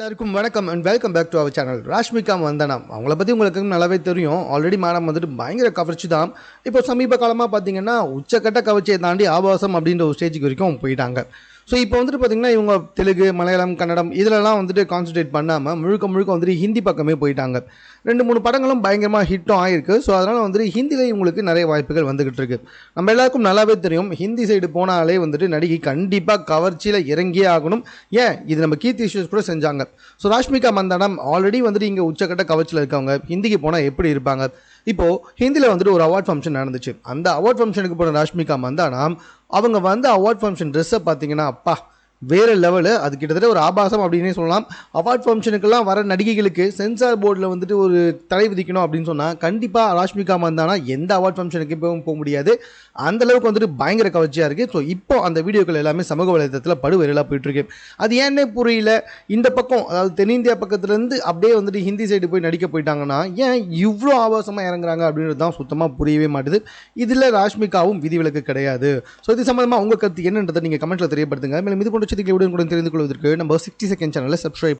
எல்லாருக்கும் வணக்கம் and welcome back to our channel Rashmika வந்தனம். அவங்கள பற்றி உங்களுக்கு நல்லாவே தெரியும். ஆல்ரெடி மேடம் வந்துட்டு பயங்கர கவர்ச்சி தான். இப்போ சமீப காலமாக பார்த்தீங்கன்னா உச்சக்கட்ட கவர்ச்சியை தாண்டி ஆபாசம் அப்படின்ற ஒரு ஸ்டேஜுக்கு வரைக்கும் போயிட்டாங்க. ஸோ இப்போ வந்துட்டு பார்த்தீங்கன்னா இவங்க தெலுங்கு மலையாளம் கன்னடம் இதிலலாம் வந்துட்டு கான்சன்ட்ரேட் பண்ணாமல் முழுக்க முழுக்க வந்துட்டு ஹிந்தி பக்கமே போயிட்டாங்க. ரெண்டு மூணு படங்களும் பயங்கரமாக ஹிட்டும் ஆயிருக்கு. ஸோ அதனால் வந்துட்டு ஹிந்தியில் இவங்களுக்கு நிறைய வாய்ப்புகள் வந்துக்கிட்டு இருக்கு. நம்ம எல்லாருக்கும் நல்லாவே தெரியும் ஹிந்தி சைடு போனாலே வந்துட்டு நடிகை கண்டிப்பாக கவர்ச்சியில் இறங்கியே ஆகணும். ஏன்? இது நம்ம கீர்த்தி இஷ்யூஸ் கூட செஞ்சாங்க. ஸோ ராஷ்மிகா மந்தானம் ஆல்ரெடி வந்துட்டு இங்கே உச்சக்கட்ட கவர்ச்சியில் இருக்கவங்க. ஹிந்திக்கு போனால் எப்படி இருப்பாங்க? இப்போது ஹிந்தியில் வந்துட்டு ஒரு அவார்ட் ஃபங்க்ஷன் நடந்துச்சு. அந்த அவார்ட் ஃபங்க்ஷனுக்கு போன ராஷ்மிகா வந்தானா? அவங்க வந்து அவார்ட் ஃபங்க்ஷன் ட்ரெஸ்ஸை பார்த்தீங்கன்னா அப்பா வேறு லெவலு அது கிட்டத்தட்ட ஒரு ஆபாசம் அப்படின்னே சொல்லலாம். அவார்ட் ஃபங்க்ஷனுக்கெல்லாம் வர நடிகைகளுக்கு சென்சார் போர்டில் வந்துட்டு ஒரு தடை விதிக்கணும் அப்படின்னு சொன்னால் கண்டிப்பாக ராஷ்மிகா மந்தானா எந்த அவார்ட் ஃபங்க்ஷனுக்கு இப்போவும் போக முடியாது. அந்த அளவுக்கு வந்துட்டு பயங்கர கவர்ச்சியாக இருக்குது ஸோ இப்போ அந்த வீடியோக்கள் எல்லாமே சமூக வலைதளத்தில் படுவரையிலாக போயிட்டுருக்கு. அது ஏன்னே புரியல. இந்த பக்கம் அதாவது தென்னிந்தியா பக்கத்துலேருந்து அப்படியே வந்துட்டு ஹிந்தி சைடு போய் நடிக்க போயிட்டாங்கன்னா ஏன் இவ்வளோ ஆபாசமாக இறங்குறாங்க அப்படின்றது தான் சுத்தமாக புரியவே மாட்டுது. இதில் ராஷ்மிகாவும் விதிவிலக்கு கிடையாது. ஸோ இது சம்மந்தமாக உங்கள் கருத்து என்னன்றதை நீங்கள் கமெண்ட்டில் தெரியப்படுத்துங்க. மேலும் இது போன்ற செய்திகளை உடனுக்குடன் தெரிந்து கொள்வதற்கு நம்ம சிக்ஸ்டி செகண்ட் சேனலை சப்ஸ்கிரைப்